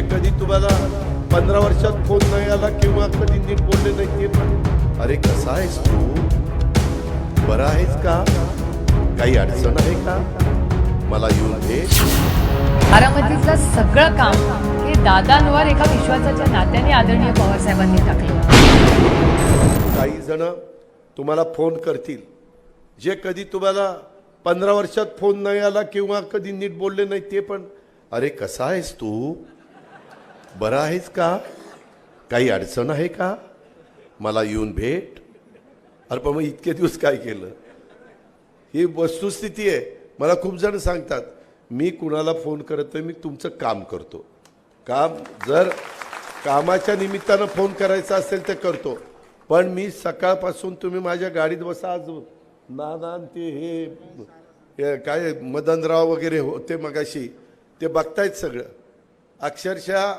जे कधी तुम्हाला पंधरा वर्षात फोन नाही आला किंवा कधी नीट बोलले नाही ते पण? अरे कसा आहेस तू? बरा आहेस का? काही अडचण आहे का? मला येऊन भेट बारामतीतलं सगळं काम हे दादांवर एका विश्वासाच्या नात्याने आदरणीय पवार साहेबांनी टाकलं. काही जण तुम्हाला फोन करतील. जे कधी तुम्हाला पंधरा वर्षात फोन नाही आला किंवा कधी नीट बोलले नाही ते पण? अरे कसा आहेस तू? बरा आहेस का? काही अडचण आहे का? मला येऊन भेट. अरे पण मग इतके दिवस काय केलं? ही वस्तुस्थिती आहे. मला खूप जण सांगतात मी कुणाला फोन करत नाही मी तुमचं काम करतो. काम जर कामाच्या निमित्तानं फोन करायचा असेल तर करतो. पण मी सकाळपासून तुम्ही माझ्या गाडीत बसा आज नाना ते हे हे काय मदनराव वगैरे होते मगाशी ते बघतायत सगळं. अक्षरशः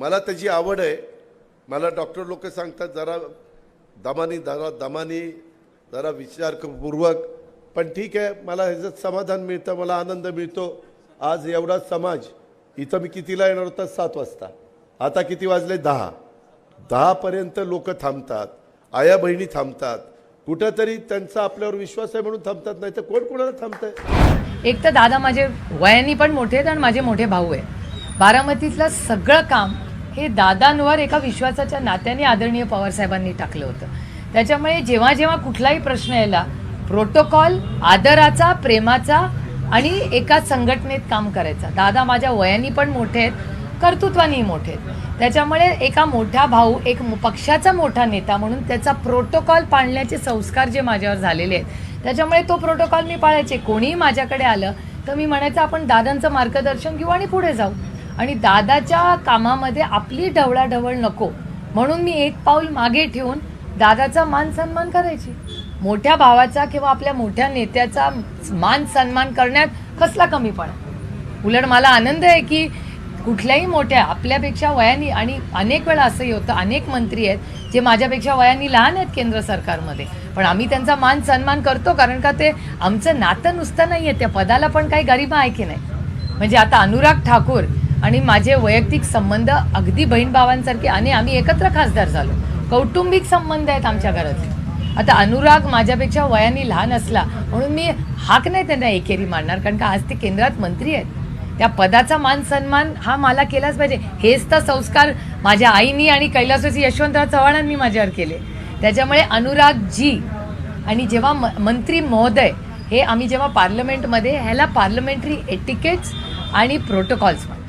मला त्याची आवड आहे. मला डॉक्टर लोक सांगतात जरा दमानी जरा दमानी जरा विचारपूर्वक. पण ठीक आहे मला ह्याचं समाधान मिळतं मला आनंद मिळतो. आज एवढा समाज इथं मी कितीला येणार होता? सात वाजता. आता किती वाजले? दहा. दहापर्यंत लोक थांबतात. आया बहिणी थांबतात. कुठंतरी त्यांचा आपल्यावर विश्वास आहे म्हणून थांबतात नाही तर कोण कोणाला थांबतंय? एक तर दादा माझे वयाने पण मोठे आहेत आणि माझे मोठे भाऊ आहे बारामतीतलं सगळं काम हे दादांवर एका विश्वासाच्या नात्याने आदरणीय पवारसाहेबांनी टाकलं होतं. त्याच्यामुळे जेव्हा जेव्हा कुठलाही प्रश्न यायला प्रोटोकॉल आदराचा प्रेमाचा आणि एका संघटनेत काम करायचा. दादा माझ्या वयानी पण मोठे आहेत कर्तृत्वानेही मोठे आहेत. त्याच्यामुळे एका मोठा भाऊ एक पक्षाचा मोठा नेता म्हणून त्याचा प्रोटोकॉल पाळण्याचे संस्कार जे माझ्यावर झालेले आहेत त्याच्यामुळे तो प्रोटोकॉल मी पाळायचे. कोणीही माझ्याकडे आलं तर मी म्हणायचं आपण दादांचं मार्गदर्शन घेऊ आणि पुढे जाऊ. आणि दादाच्या कामामध्ये आपली ढवळाढवळ नको. म्हणून मी एक पाऊल मागे ठेवून दादाचा मान सन्मान करायची. मोठ्या भावाचा किंवा आपल्या मोठ्या नेत्याचा मान सन्मान करण्यात कसला कमीपणा उलट मला आनंद आहे की कुठल्याही मोठ्या आपल्यापेक्षा वयानी आणि अनेक वेळा असंही होतं अनेक मंत्री आहेत जे माझ्यापेक्षा वयानी लहान आहेत केंद्र सरकारमध्ये. पण आम्ही त्यांचा मान सन्मान करतो कारण का ते आमचं नातं नुसतं नाही आहे त्या पदाला पण काही गरिमा आहे की नाही? म्हणजे आता अनुराग ठाकूर आणि माझे वैयक्तिक संबंध अगदी बहीण भावांसारखे आणि आम्ही एकत्र खासदार झालो. कौटुंबिक संबंध आहेत आमच्या घरातले. आता अनुराग माझ्यापेक्षा वयाने लहान असला म्हणून मी हाक नाही त्यांना एकेरी मारणार कारण का आज ते केंद्रात मंत्री आहेत. त्या पदाचा मान सन्मान हा मला केलाच पाहिजे. हेच तर संस्कार माझ्या आईनी आणि कैलासवासी यशवंतराव चव्हाणांनी माझ्यावर केले. त्याच्यामुळे अनुराग जी आणि जेव्हा म मंत्री महोदय हे आम्ही जेव्हा पार्लमेंटमध्ये ह्याला पार्लमेंटरी एटिकेट्स आणि प्रोटोकॉल्स म्हणतो.